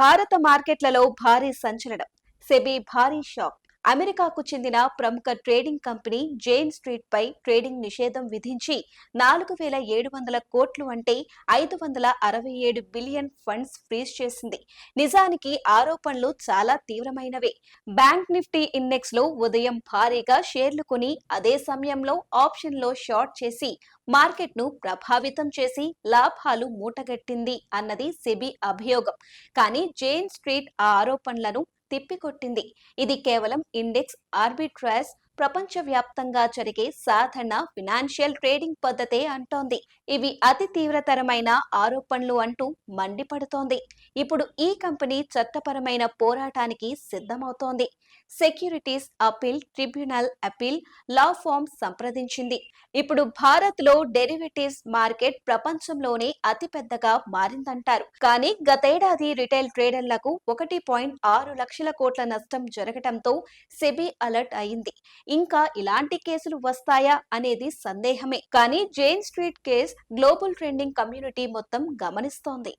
భారత మార్కెట్లలో భారీ సంచలనం. సెబీ భారీ షాక్. అమెరికాకు చెందిన ప్రముఖ ట్రేడింగ్ కంపెనీ జైన్ స్ట్రీట్ పై ట్రేడింగ్ నిషేధం విధించి నాలుగు వేల ఏడు వందల కోట్లు అంటే ఐదు వందల అరవై ఏడు బిలియన్ ఫండ్స్ ఫ్రీజ్ చేసింది. నిజానికి ఆరోపణలు చాలా తీవ్రమైనవే. బ్యాంక్ నిఫ్టీ ఇండెక్స్లో ఉదయం భారీగా షేర్లు కొని అదే సమయంలో ఆప్షన్లో షార్ట్ చేసి మార్కెట్ను ప్రభావితం చేసి లాభాలు మూటగట్టింది అన్నది సెబీ అభియోగం. కానీ జైన్ స్ట్రీట్ ఆ ఆరోపణలను తిప్పికొట్టింది. ఇది కేవలం ఇండెక్స్ ఆర్బిట్రాస్ ప్రపంచవ్యాప్తంగా జరిగే సాధారణ ఫినాన్షియల్ ట్రేడింగ్ పద్ధతే అంటోంది. ఇవి అతి తీవ్రతరమైన ఆరోపణలు అంటూ మండిపడుతోంది. ఇప్పుడు ఈ కంపెనీ చట్టపరమైన పోరాటానికి సిద్ధమవుతోంది. Securities appeal tribunal appeal law firm సంప్రదించింది. ఇప్పుడు భారత్లో డెరివేటివ్స్ మార్కెట్ ప్రపంచంలోనే అతిపెద్దగా మారిందంటారు. కానీ గతేడాది రిటైల్ ట్రేడర్లకు ఒకటి పాయింట్ ఆరు లక్షల కోట్ల నష్టం జరగటంతో సెబీ అలర్ట్ అయింది. ఇంకా ఇలాంటి కేసులు వస్తాయా అనేది సందేహమే. కానీ Jane Street case global trending community మొత్తం గమనిస్తోంది.